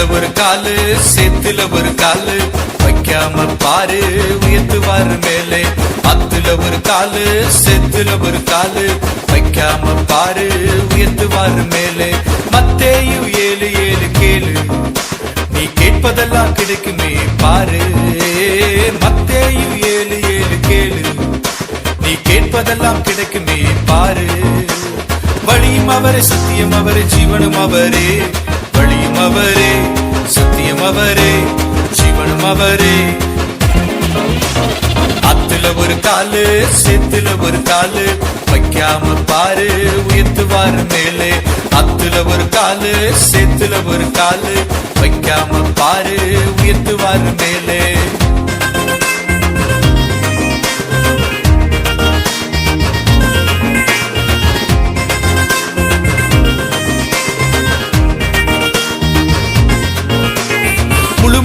ஒரு காலு சேத்துல ஒரு காலு. வைக்காம பாரு உயர்த்துவாரு மேலே. அத்துல ஒரு காலு சேத்துல ஒரு காலு. வைக்காம பாரு உயர்த்துவாரு மேலே. மத்தேயும் ஏழு ஏழு கேளு. நீ கேட்பதெல்லாம் கிடைக்குமே பாரு. மத்தேயும் ஏழு ஏழு கேளு. நீ கேட்பதெல்லாம் கிடைக்குமே பாரு. வழியும் அவரே சத்தியம் அவரே ஜீவனும் அவரே. அவரே. அத்துல ஒரு காலு சேத்துல ஒரு காலு. வைக்காம பாரு உயர்த்துவாரு மேலே. அத்துல ஒரு காலு சேத்துல ஒரு காலு. வைக்காம பாரு உயர்த்துவாரு மேலே.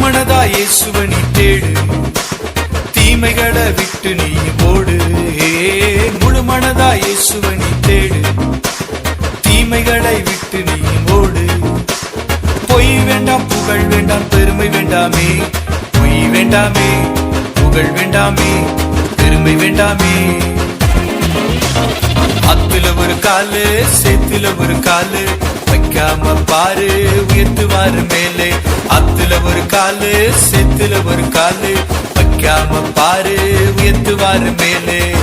மனதா இயேசுவனி தேடு. தீமைகளை விட்டு நீ ஓடு முழு மனதா இயேசுவனி தேடு. தீமைகளை விட்டு நீ ஓடு. பொய் வேண்டாம் புகழ் வேண்டாம் பெருமை வேண்டாமே. பொய் வேண்டாமே புகழ் வேண்டாமே பெருமை வேண்டாமே. அத்துல ஒரு காலு சேத்துல ஒரு காலு. வைக்காம பாரு உயர்த்துவாரு மேல. ஒரு காலு செத்துல ஒரு காலு. வைக்காம பாரு உயர்த்துவாரு மேலே.